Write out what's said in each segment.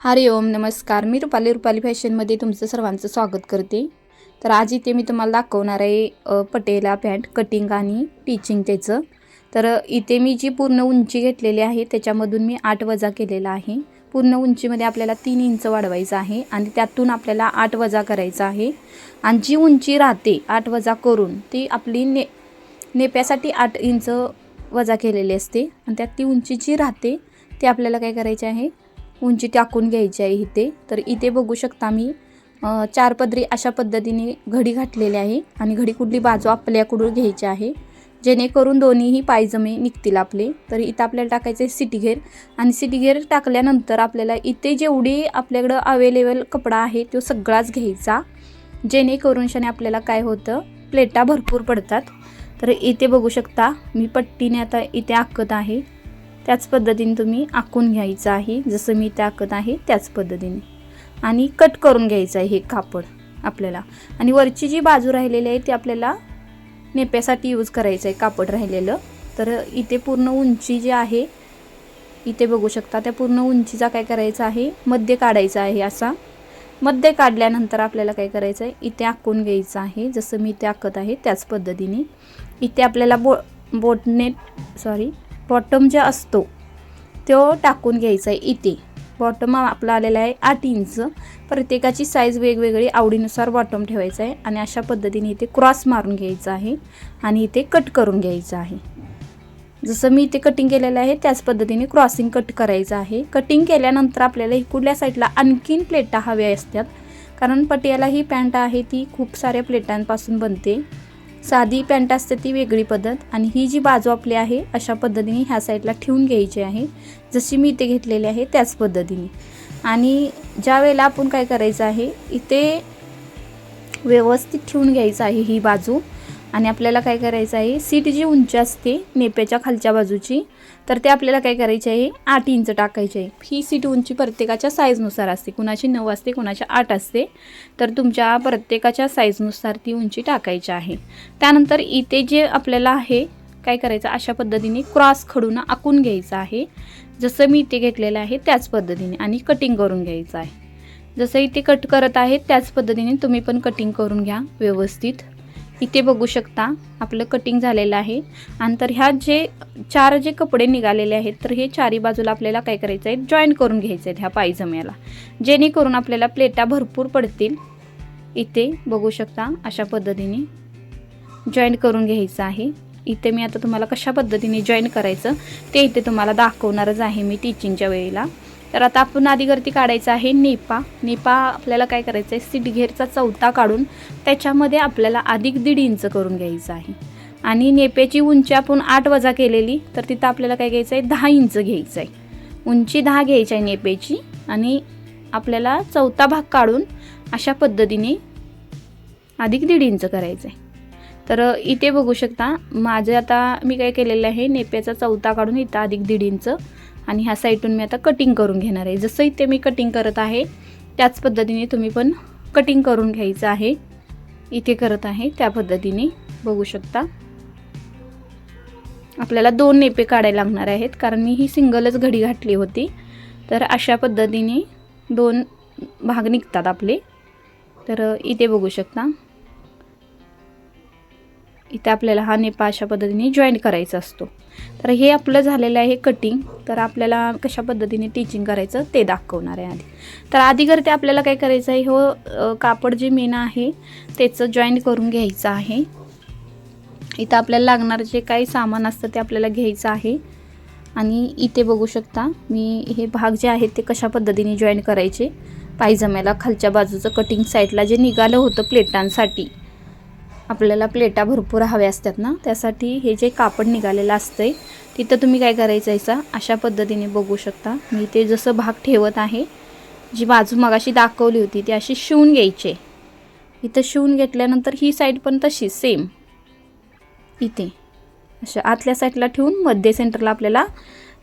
हरि ओम नमस्कार. मी रुपाली रुपाली फॅशनमध्ये तुमचं सर्वांचं स्वागत करते. तर आज इथे मी तुम्हाला दाखवणार आहे पटेला पॅन्ट कटिंग आणि टीचिंग त्याचं. तर इथे मी जी पूर्ण उंची घेतलेली आहे त्याच्यामधून मी आठ वजा केलेला आहे. पूर्ण उंचीमध्ये आपल्याला तीन इंच वाढवायचं आहे आणि त्यातून आपल्याला आठ वजा करायचा आहे. आणि जी उंची राहते आठ वजा करून ती आपली ने नेप्यासाठी आठ इंच वजा केलेली असते. आणि त्यात ती उंची जी राहते ती आपल्याला काय करायची आहे? उंची टाकून घ्यायची आहे इथे. तर इथे बघू शकता मी चार पदरी अशा पद्धतीने घडी घातलेली आहे आणि घडी कुठली बाजू आपल्याकडून घ्यायची आहे. जेणेकरून दोन्हीही पायजमे निघतील आपले. तर इथं आपल्याला टाकायचे सिटीघेर सिटी आणि सिटीघेर टाकल्यानंतर आपल्याला इथे जेवढी आपल्याकडं अवेलेबल कपडा आहे तो सगळाच घ्यायचा. जेणेकरून शाने आपल्याला काय होतं प्लेटा भरपूर पडतात. तर इथे बघू शकता मी पट्टीने आता इथे आखत आहे. त्याच पद्धतीने तुम्ही आखून घ्यायचं आहे. जसं मी ते आखत आहे त्याच पद्धतीने. आणि कट करून घ्यायचं आहे हे कापड आपल्याला. आणि वरची जी बाजू राहिलेली आहे ती आपल्याला नेप्यासाठी यूज करायचं आहे कापड राहिलेलं. तर इथे पूर्ण उंची जी आहे इथे बघू शकता त्या पूर्ण उंचीचा काय करायचा आहे मध्य काढायचा आहे असा. मध्य काढल्यानंतर आपल्याला काय करायचं आहे इथे आखून घ्यायचं आहे. जसं मी इथे आखत आहे त्याच पद्धतीने. इथे आपल्याला बो बोटनेट सॉरी बॉटम जे असतो तो टाकून घ्यायचा आहे इथे. बॉटम आपला आलेला आहे आठ इंच प्रत्येकाची साईज वेगवेगळी आवडीनुसार बॉटम ठेवायचं आहे आणि अशा पद्धतीने इथे क्रॉस मारून घ्यायचं आहे आणि इथे कट करून घ्यायचं आहे. जसं मी इथे कटिंग केलेलं आहे त्याच पद्धतीने क्रॉसिंग कट करायचं आहे. कटिंग केल्यानंतर आपल्याला इकडल्या साईडला आणखीन प्लेटा हव्या असतात. कारण पटियाला ही पॅन्ट आहे ती खूप साऱ्या प्लेटांपासून बनते. साधी पॅन्ट असते ती वेगळी पद्धत आणि ही जी बाजू आपली आहे अशा पद्धतीने ह्या साईडला ठेवून घ्यायची आहे. जशी मी इथे घेतलेली आहे त्याच पद्धतीने. आणि ज्या वेळेला आपण काय करायचं आहे इथे व्यवस्थित ठेवून घ्यायचं आहे ही बाजू. आणि आपल्याला काय करायचं आहे? सीट जी उंची असते नेप्याच्या खालच्या बाजूची तर ते आपल्याला काय करायचे आहे? आठ इंच टाकायची आहे. ही सीट उंची प्रत्येकाच्या साईजनुसार असते. कुणाची नऊ असते कुणाच्या आठ असते. तर तुमच्या प्रत्येकाच्या साईजनुसार ती उंची टाकायची आहे. त्यानंतर इथे जे आपल्याला आहे काय करायचं? अशा पद्धतीने क्रॉस खडून आखून घ्यायचं आहे. जसं मी इथे घेतलेलं आहे त्याच पद्धतीने आणि कटिंग करून घ्यायचं आहे. जसं इथे कट करत आहे त्याच पद्धतीने तुम्ही पण कटिंग करून घ्या व्यवस्थित. इथे बघू शकता आपलं कटिंग झालेलं आहे. आणि तर ह्या जे चार जे कपडे निघालेले आहेत तर हे चारी बाजूला आपल्याला काय करायचं आहे? जॉईन करून घ्यायचं आहे ह्या पायजम्याला जेणेकरून आपल्याला प्लेटा भरपूर पडतील. इथे बघू शकता अशा पद्धतीने जॉईन करून घ्यायचं आहे. इथे मी आता तुम्हाला कशा पद्धतीने जॉईन करायचं ते इथे तुम्हाला दाखवणारच आहे मी टीचिंगच्या वेळेला. तर आता आपण आधीवरती काढायचं आहे नेपा. नेपा आपल्याला काय करायचं आहे सिटघेरचा चौथा काढून त्याच्यामध्ये आपल्याला अधिक दीड इंच करून घ्यायचं आहे. आणि नेप्याची उंची आपण आठ वजा केलेली तर तिथं आपल्याला काय घ्यायचं आहे दहा इंच घ्यायचं आहे उंची दहा घ्यायची आहे नेपेची आणि आपल्याला चौथा भाग काढून अशा पद्धतीने अधिक दीड इंच करायचं आहे तर इथे बघू शकता माझे आता मी काय केलेलं आहे नेप्याचा चौथा काढून इथं अधिक दीड इंच आणि ह्या साईडून मी आता कटिंग करून घेणार आहे. जसं इथे मी कटिंग करत आहे त्याच पद्धतीने तुम्ही पण कटिंग करून घ्यायचं आहे. इथे करत आहे त्या पद्धतीने बघू शकता. आपल्याला दोन नेपे काढायला लागणार आहेत कारण मी ही सिंगलच घडी घातली होती. तर अशा पद्धतीने दोन भाग निघतात आपले. तर इथे बघू शकता. इथे आपल्याला हा नेपा अशा पद्धतीने जॉईंट करायचा असतो. तर हे आपलं झालेलं आहे कटिंग तर आपल्याला कशा पद्धतीने टीचिंग करायचं ते दाखवणार आहे आधी. तर आधी करते आपल्याला काय करायचं आहे हो कापड जे मेन आहे त्याचं जॉईंट करून घ्यायचं आहे. इथं आपल्याला लागणारं जे काही सामान असतं ते आपल्याला घ्यायचं आहे. आणि इथे बघू शकता मी हे भाग जे आहेत ते कशा पद्धतीने जॉईन करायचे. पायजम्याला खालच्या बाजूचं कटिंग साईडला जे निघालं होतं प्लेटांसाठी आपल्याला प्लेटा भरपूर हव्या असतात ना त्यासाठी हे जे कापड निघालेलं असतंय तिथं तुम्ही काय करायचं आहे अशा पद्धतीने बघू शकता. मी ते जसं भाग ठेवत आहे जी बाजू मगाशी दाखवली होती ती अशी शिवून घ्यायची. इथं शिवून घेतल्यानंतर ही साईड पण तशी सेम इथे. अशा आतल्या साईडला ठेवून मध्य सेंटरला आपल्याला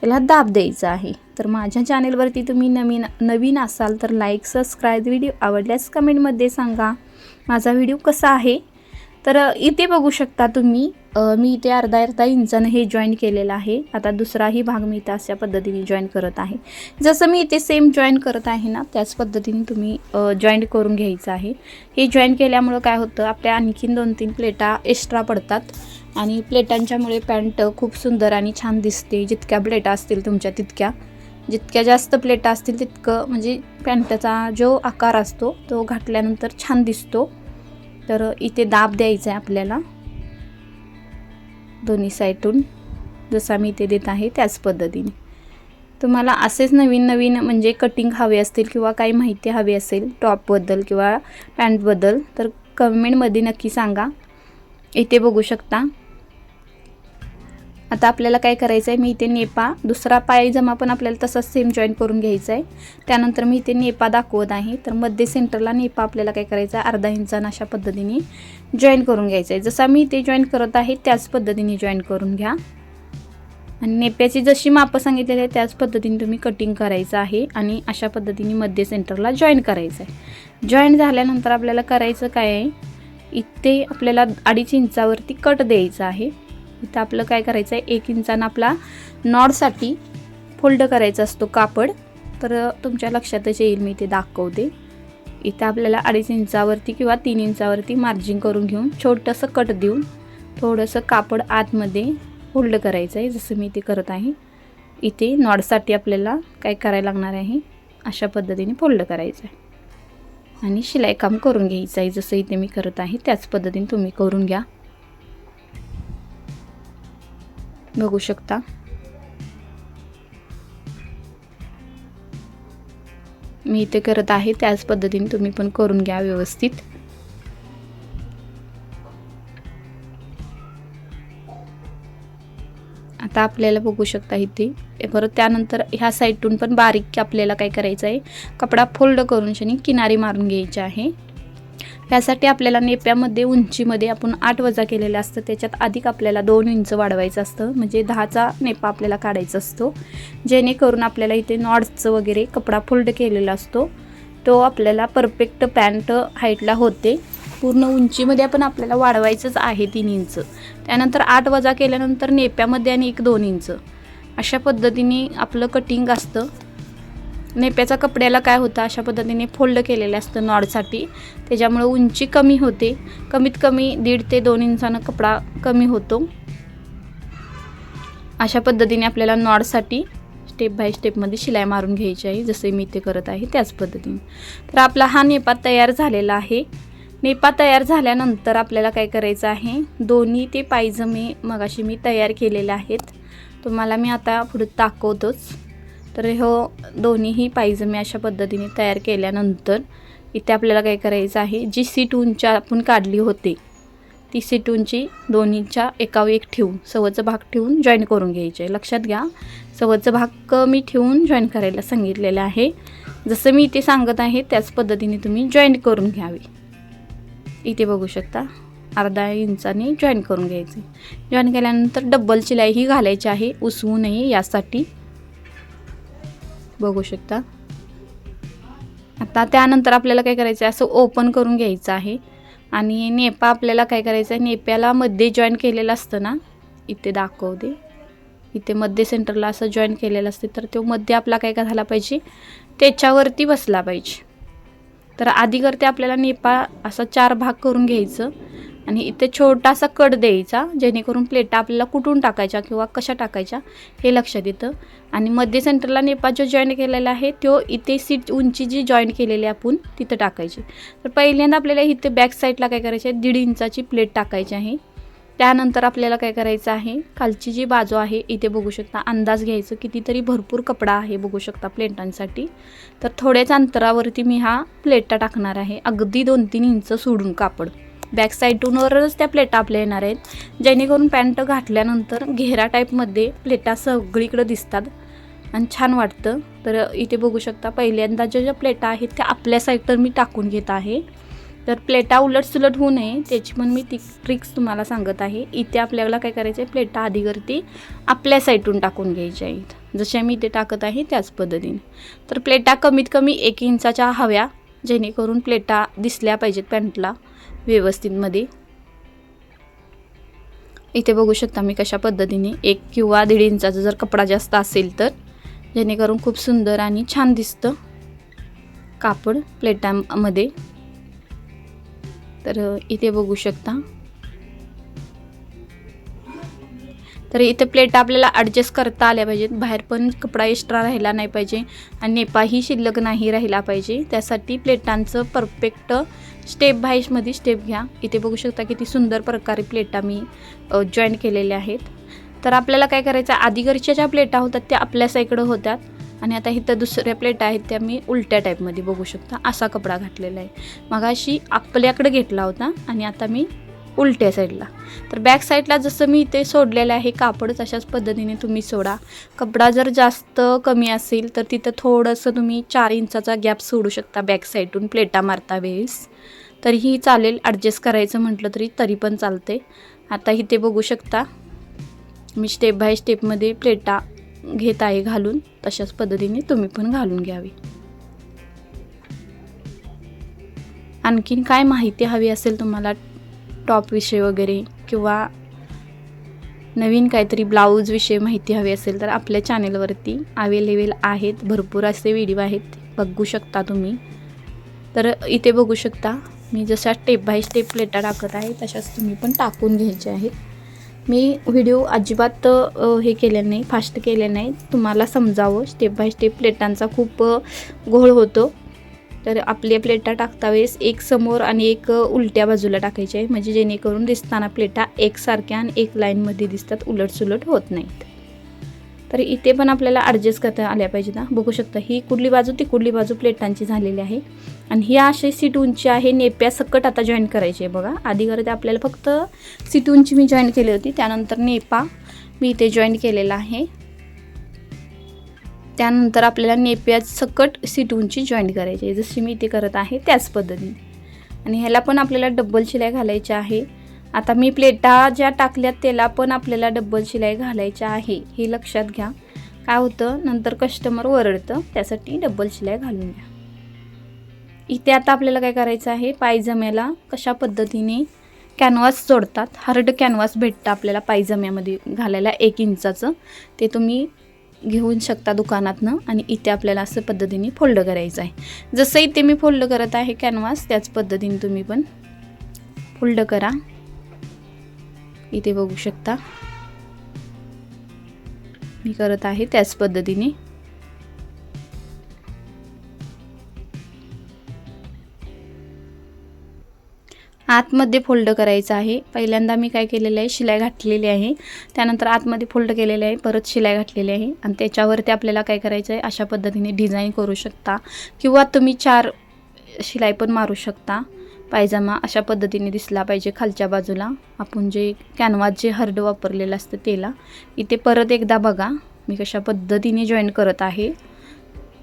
त्याला दाब द्यायचा आहे. तर माझ्या चॅनेलवरती तुम्ही नवीन नवीन असाल तर लाईक सबस्क्राईब व्हिडिओ आवडल्यास कमेंटमध्ये सांगा. माझा व्हिडिओ कसा आहे? तर इथे बघू शकता तुम्ही मी इथे अर्धा अर्धा इंचानं हे जॉईन केलेलं आहे. आता दुसराही भाग मी इथे अशा पद्धतीने जॉईन करत आहे. जसं मी इथे सेम जॉईन करत आहे ना त्याच पद्धतीने तुम्ही जॉईंट करून घ्यायचं आहे. हे जॉईन केल्यामुळं काय होतं आपल्या आणखीन दोन तीन प्लेटा एक्स्ट्रा पडतात. आणि प्लेटांच्यामुळे पॅन्ट खूप सुंदर आणि छान दिसते. जितक्या प्लेटा असतील तुमच्या तितक्या. जितक्या जास्त प्लेटा असतील तितकं म्हणजे पॅन्टचा जो आकार असतो तो घातल्यानंतर छान दिसतो. तर इथे दाब द्यायचा आहे आपल्याला. दोन्ही साईडून जसा मी इथे देत आहे त्याच पद्धतीने. तुम्हाला असेच नवीन नवीन म्हणजे कटिंग हवे असतील किंवा काही माहिती हवी असेल टॉपबद्दल किंवा पॅन्टबद्दल तर कमेंटमध्ये नक्की सांगा. इथे बघू शकता. आता आपल्याला काय करायचं आहे मी इथे नेपा दुसरा पायजमा पण आपल्याला तसाच सेम जॉईन करून घ्यायचा आहे त्यानंतर मी इथे नेपा दाखवत आहे. तर मध्य सेंटरला नेपा आपल्याला काय करायचा आहे अर्धा इंचानं अशा पद्धतीने जॉईन करून घ्यायचा आहे जसा मी इथे जॉईन करत आहे त्याच पद्धतीने जॉईन करून घ्या. आणि नेप्याची जशी मापं सांगितलेली आहे त्याच पद्धतीने तुम्ही कटिंग करायचं आहे आणि अशा पद्धतीने मध्य सेंटरला जॉईन करायचं आहे जॉईन झाल्यानंतर आपल्याला करायचं काय आहे इथे आपल्याला अडीच इंचावरती कट द्यायचा आहे. इथं आपलं काय करायचं आहे एक इंचानं आपला नॉडसाठी फोल्ड करायचा असतो कापड. तर तुमच्या लक्षातच येईल मी इथे दाखवते. इथं आपल्याला अडीच इंचावरती किंवा तीन इंचावरती मार्जिन करून घेऊन छोटंसं कट देऊन थोडंसं कापड आतमध्ये फोल्ड करायचं आहे जसं मी इथे करत आहे. इथे नॉडसाठी आपल्याला काय करायला लागणार आहे? अशा पद्धतीने फोल्ड करायचं आहे आणि शिलाई काम करून घ्यायचं आहे जसं इथे मी करत आहे त्याच पद्धतीने तुम्ही करून घ्या. बघू शकता. मी इथे करत आहे त्याच पद्धतीने तुम्ही पण करून घ्या व्यवस्थित. आता आपल्याला बघू शकता इथे. परत त्यानंतर ह्या साईडून पण बारीक आपल्याला काय करायचं आहे कपडा फोल्ड करून शनी किनारी मारून घ्यायची आहे. ह्यासाठी आपल्याला नेप्यामध्ये उंचीमध्ये आपण आठ वजा केलेलं असतं. त्याच्यात अधिक आपल्याला दोन इंच वाढवायचं असतं. म्हणजे दहाचा नेपा आपल्याला काढायचा असतो. जेणेकरून आपल्याला इथे नॉड्सचं वगैरे कपडा फोल्ड केलेला असतो. तो आपल्याला परफेक्ट पॅन्ट हाईटला होते. पूर्ण उंचीमध्ये पण आपल्याला वाढवायचंच आहे तीन इंच. त्यानंतर आठ वजा केल्यानंतर नेप्यामध्ये आणि एक दोन इंच. अशा पद्धतीने आपलं कटिंग असतं. नेप्याचा कपड्याला काय होतं अशा पद्धतीने फोल्ड केलेलं असतं नॉडसाठी. त्याच्यामुळं उंची कमी होते. कमीत कमी दीड ते दोन इंचानं कपडा कमी होतो. अशा पद्धतीने आपल्याला नॉडसाठी स्टेप बाय स्टेपमध्ये शिलाई मारून घ्यायची आहे जसे मी ते करत आहे त्याच पद्धतीने. तर आपला हा नेपा तयार झालेला आहे. नेपा तयार झाल्यानंतर आपल्याला काय करायचं आहे दोन्ही ते पायजमे मगाशी मी तयार केलेले आहेत. तुम्हाला मी आता पुढे दाखवतोच. तर हो दोन्हीही पायजमे अशा पद्धतीने तयार केल्यानंतर इथे आपल्याला काय करायचं आहे जी सीट उंची आपण काढली होती ती सीट उंची दोन्हीच्या एकावर एक ठेवून सवचं भाग ठेवून जॉईन करून घ्यायचे. आहे लक्षात घ्या सवचं भाग मी ठेवून जॉईन करायला सांगितलेलं आहे. जसं मी इथे सांगत आहे त्याच पद्धतीने तुम्ही जॉईन करून घ्यावे. इथे बघू शकता अर्धा इंचाने जॉईन करून घ्यायचे. जॉईन केल्यानंतर डब्बल शिलाईही घालायची आहे उसवू नये यासाठी. बघू शकता. आता त्यानंतर आपल्याला काय करायचं आहे असं ओपन करून घ्यायचं आहे. आणि नेपा आपल्याला काय करायचं आहे नेप्याला मध्ये जॉईन केलेलं असतं ना? इथे दाखवते इथे मध्ये सेंटरला असं जॉईन केलेलं असते. तर तो मध्ये आपला काय काय झाला पाहिजे? त्याच्यावरती बसला पाहिजे. तर आधी करते आपल्याला नेपा असा चार भाग करून घ्यायचं. आणि इथे छोटासा कट द्यायचा जेणेकरून प्लेटा आपल्याला कुठून टाकायच्या किंवा कशा टाकायच्या हे लक्षात येतं. आणि मध्ये सेंटरला नेपा जो जॉईन केलेला आहे तो इथे सीट उंची जी जॉईन केलेली आहे आपण तिथं टाकायची. तर पहिल्यांदा आपल्याला इथे बॅक साईडला काय करायचे आहे दीड इंचाची प्लेट टाकायची आहे. त्यानंतर आपल्याला काय करायचं आहे खालची जी बाजू आहे इथे बघू शकता अंदाज घ्यायचं कितीतरी भरपूर कपडा आहे बघू शकता प्लेटांसाठी तर थोड्याच अंतरावरती मी हा प्लेटा टाकणार आहे अगदी दोन तीन इंच सोडून कापड. बॅक साईडूनवरच त्या प्लेटा आपल्या येणार आहेत. जेणेकरून पॅन्ट घातल्यानंतर घेरा टाईपमध्ये प्लेटा सगळीकडं दिसतात. आणि छान वाटतं. तर इथे बघू शकता पहिल्यांदा ज्या ज्या प्लेटा आहेत त्या आपल्या साईडवर मी टाकून घेत आहे. तर प्लेटा उलट सुलट होऊ नये त्याची पण मी ती ट्रिक्स तुम्हाला सांगत आहे. इथे आपल्याला काय करायचं आहे प्लेटा आधीवरती आपल्या साईडून टाकून घ्यायच्या आहेत. जशा मी इथे टाकत आहे त्याच पद्धतीने. तर प्लेटा कमीत कमी एक इंचाच्या हव्या. जेणेकरून प्लेटा दिसल्या पाहिजेत पॅन्टला व्यवस्थितमध्ये इथे बघू शकता मी कशा पद्धतीने एक किंवा दीड इंचाचा जर कपडा जास्त असेल तर जेणेकरून खूप सुंदर आणि छान दिसतं कापड प्लेटामध्ये. तर इथे बघू शकता तर इथे प्लेट आपल्याला ॲडजस्ट करता आल्या पाहिजेत. बाहेर पण कपडा एक्स्ट्रा राहिला नाही पाहिजे आणि नेपाही शिल्लक नाही राहिला पाहिजे. त्यासाठी प्लेटांचं परफेक्ट स्टेप बायशमध्ये स्टेप घ्या. इथे बघू शकता किती सुंदर प्रकारे प्लेटा मी जॉईन केलेल्या आहेत. तर आपल्याला काय करायचं आधी घरच्या ज्या प्लेटा होतात त्या आपल्या साईकडं होत्यात आणि आता इथं दुसऱ्या प्लेटा आहेत त्या मी उलट्या टाईपमध्ये बघू शकता. असा कपडा घातलेला आहे. मग अशी आपल्याकडे घेतला होता आणि आता मी उलट्या साईडला. तर बॅक साईडला जसं मी इथे सोडलेलं आहे कापड तशाच पद्धतीने तुम्ही सोडा. कपडा जर जास्त कमी असेल तर तिथं थोडंसं तुम्ही चार इंचाचा गॅप सोडू शकता बॅक साईडून प्लेटा मारता वेळेस. तरीही चालेल ॲडजस्ट करायचं म्हटलं तरी तरी पण चालते आता इथे बघू शकता मी स्टेप बाय स्टेपमध्ये प्लेटा घेत आहे घालून. तशाच पद्धतीने तुम्ही पण घालून घ्यावी. आणखीन काय माहिती हवी असेल तुम्हाला? टॉपविषयी वगैरे किंवा नवीन काहीतरी ब्लाऊजविषयी माहिती हवी असेल तर आपल्या चॅनेलवरती अवेलेबल आहेत. भरपूर असे व्हिडिओ आहेत. बघू शकता तुम्ही. तर इथे बघू शकता मी जशा स्टेप बाय स्टेप प्लेटा टाकत आहे तशाच तुम्ही पण टाकून घ्यायचे आहेत मी व्हिडिओ अजिबात हे केले नाही फास्ट केले नाही. तुम्हाला समजावं. स्टेप बाय स्टेप प्लेटांचा खूप घोळ होतो. तर आपल्या प्लेटा टाकता वेळेस एक समोर आणि एक उलट्या बाजूला टाकायचे आहे म्हणजे जेणेकरून दिसताना प्लेटा एकसारख्या आणि एक लाईनमध्ये दिसतात उलटसुलट होत नाहीत. तर इथे पण आपल्याला ॲडजस्ट करता आल्या पाहिजे ना बघू शकता ही कुठली बाजू ती कुठली बाजू प्लेटांची झालेली आहे. आणि ही अशी सीट उंची आहे नेप्या सकट आता जॉईन करायची आहे बघा. आधी करते आपल्याला फक्त सीट उंची मी जॉईन केली होती त्यानंतर नेपा मी इथे जॉईन केलेला आहे. त्यानंतर आपल्याला नेप्यात सकट सीट जॉईंट करायची आहे. जशी मी इथे करत आहे त्याच पद्धतीने. आणि ह्याला पण आपल्याला डब्बल शिलाई घालायची आहे. आता मी प्लेटा ज्या टाकल्यात त्याला पण आपल्याला डब्बल शिलाई घालायची आहे. हे लक्षात घ्या. काय होतं? नंतर कस्टमर ओरडतं. त्यासाठी डब्बल शिलाई घालून घ्या. इथे आता आपल्याला काय करायचं आहे? पायजम्याला कशा पद्धतीने कॅनव्हास जोडतात हार्ड कॅनव्हास भेटतं आपल्याला पायजम्यामध्ये घालायला एक इंचाचं. ते तुम्ही घेऊन शकता दुकानातनं आणि इथे आपल्याला असं पद्धतीने फोल्ड करायचं आहे. जसं इथे मी फोल्ड करत आहे कॅनव्हास त्याच पद्धतीने तुम्ही पण फोल्ड करा. इथे बघू शकता. मी करत आहे त्याच पद्धतीने. आतमध्ये फोल्ड करायचं आहे. पहिल्यांदा मी काय केलेलं आहे शिलाई घातलेली आहे. त्यानंतर आतमध्ये फोल्ड केलेले आहे परत शिलाई घातलेली आहे. आणि त्याच्यावरती आपल्याला काय करायचं आहे अशा पद्धतीने डिझाईन करू शकता. किंवा तुम्ही चार शिलाई पण मारू शकता. पायजामा अशा पद्धतीने दिसला पाहिजे खालच्या बाजूला. आपण जे कॅनवास जे हर्ड वापरलेलं असतं त्याला. इथे परत एकदा बघा मी कशा पद्धतीने जॉईन करत आहे.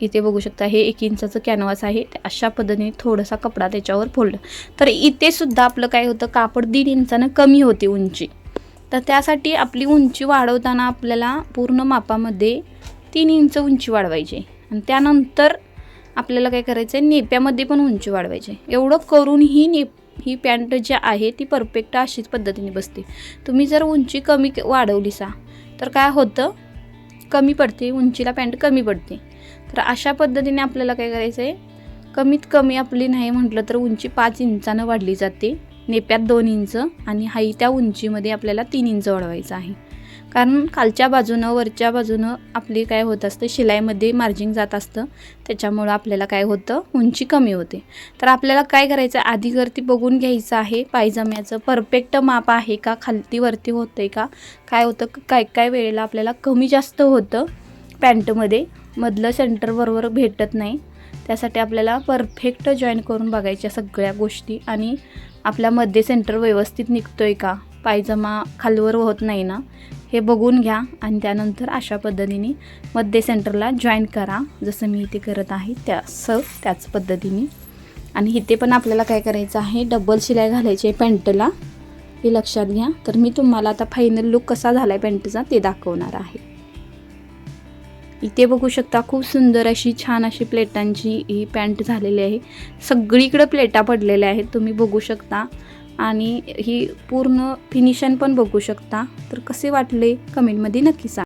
इथे बघू शकता हे एक इंचाचं कॅनव्हास आहे. अशा पद्धतीने थोडासा कपडा त्याच्यावर फोल्ड तर इथे सुद्धा आपलं काय होतं कापड दीड इंचानं कमी होते उंची. तर त्यासाठी आपली उंची वाढवताना आपल्याला पूर्ण मापामध्ये तीन इंच उंची वाढवायची. आणि त्यानंतर आपल्याला काय करायचं आहे नेप्यामध्ये पण उंची वाढवायची. एवढं करूनही नेप ही पॅन्ट जी आहे ती परफेक्ट अशीच पद्धतीने बसते. तुम्ही जर उंची कमी वाढवली सा तर काय होतं कमी पडते उंचीला पॅन्ट कमी पडते. तर अशा पद्धतीने आपल्याला काय करायचं आहे कमीत कमी आपली नाही म्हटलं तर उंची पाच इंचानं वाढली जाते. नेप्यात दोन इंच आणि हाई त्या उंचीमध्ये आपल्याला तीन इंच वाढवायचं आहे. कारण खालच्या बाजूनं वरच्या बाजूनं आपली काय होत असतं शिलाईमध्ये मार्जिंग जात असतं. त्याच्यामुळं आपल्याला काय होतं? उंची कमी होते. तर आपल्याला काय करायचं? आधीवरती बघून घ्यायचं आहे. पायजम्याचं परफेक्ट माप आहे का? खालती वरती होतं आहे का? काय होतं? काय काय वेळेला आपल्याला कमी जास्त होतं पॅन्टमध्ये मधलं सेंटर बरोबर भेटत नाही. त्यासाठी आपल्याला परफेक्ट जॉईन करून बघायच्या सगळ्या गोष्टी. आणि आपल्या मध्ये सेंटर व्यवस्थित निघतो आहे का? पायजमा खालवर होत नाही ना? हे बघून घ्या आणि त्यानंतर अशा पद्धतीने मध्य सेंटरला जॉईन करा. जसं मी इथे करत आहे त्यासं त्याच पद्धतीने. आणि इथे पण आपल्याला काय करायचं आहे? डबल शिलाई घालायची आहे पॅन्टला. हे लक्षात घ्या. तर मी तुम्हाला आता फायनल लुक कसा झाला आहे पॅन्टचा ते दाखवणार आहे. इथे बघू शकता खूप सुंदर अशी छान अशी प्लेटांची ही पॅन्ट झालेली आहे. सगळीकडे प्लेटा पडलेल्या आहेत तुम्ही बघू शकता. आणि ही पूर्ण फिनिशन पण बघू शकता. तर कसे वाटले? कमेंटमध्ये नक्की सांगा.